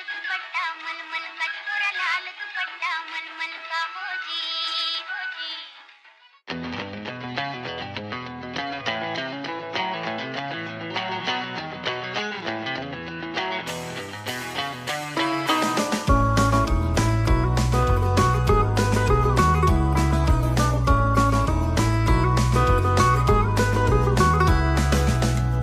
दुपट्टा मलमल का पूरा लाल दुपट्टा मलमल का हो जी हो जी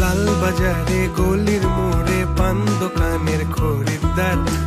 লাল বাজারে গলির মোড়ে পান দোকানের খরিদ্দার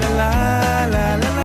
la la. la